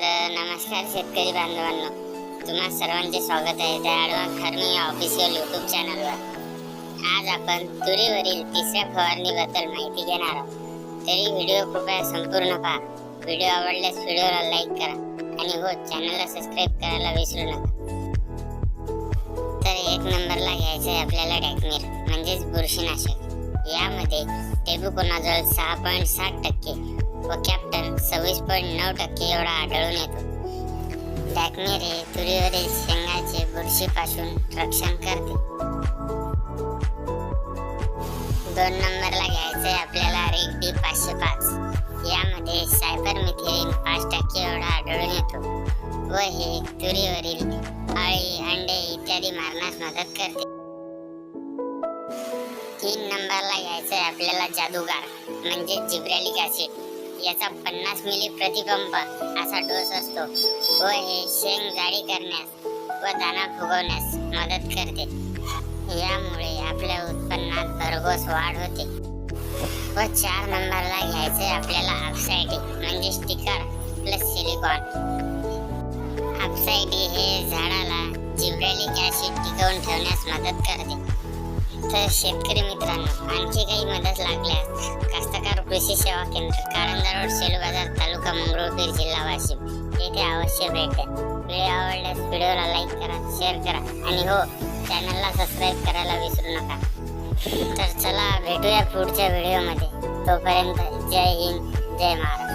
नमस्कार शेतकरी बांधवांनो. तुम्हा सर्वांचे स्वागत आहे त्या ॲडव्हान्स फार्मिंग ऑफिशियल यूट्यूब चॅनलवर आज आपण तुरीवरील तिसऱ्या फवारणीबद्दल माहिती घेणार आहोत. तरी व्हिडिओ कृपया संपूर्ण पहा. व्हिडिओ आवडल्यास व्हिडिओला लाईक करा आणि हो चॅनलला सबस्क्राईब करायला विसरू नका. तर एक नंबरला घ्यायचं आहे आपल्याला डॅकमीर म्हणजेच बुरशीनाशक. यामध्ये टेबुकोनाझोल सहा पॉईंट साठ टक्के व कॅप्टन सव्वीस पॉईंट नऊ टक्के एवढा आढळून येतो. डॅकमीर हे तुरीवरील शेंगाचे बुरशीपासून रक्षण करते. दोन नंबरला घ्यायचंय आपल्याला रेड डी पाचशे पाच. यामध्ये सायबर मिथिलीन पाच टक्के एवढा आढळून येतो व हे तुरीवरील अळी अंडे इत्यादी मारण्यास मदत करते. तीन नंबरला घ्यायचंय आपल्याला जादूगार म्हणजे जिब्रॅलिक ऍसिड याचा पन्नास मिली प्रतिपंप असा डोस असतो. व हे शेंग जाडी करण्यास व दाना फुगवण्यास मदत करते. यामुळे आपल्या उत्पन्नात भरघोस वाढ होते. व चार नंबरला घ्यायचे आपल्याला अपसायडी म्हणजे स्टिकर प्लस सिलिकॉन अपसायडी हे झाडाला जिब्रेलिक ऍसिड टिकवून ठेवण्यास मदत करते. तर शेतकरी मित्रांनो आणखी काही मदत लागल्यास कृषी सेवा केंद्र कारंजा रोड सेलू बाजार तालुका मंगरुळपीर जिल्हा वाशिम येथे अवश्य भेट द्या व्हिडिओ आवडल्यास व्हिडिओला लाईक करा शेअर करा आणि हो चॅनलला सबस्क्राईब करायला विसरू नका तर चला भेटूया पुढच्या व्हिडिओमध्ये तोपर्यंत जय हिंद जय महाराष्ट्र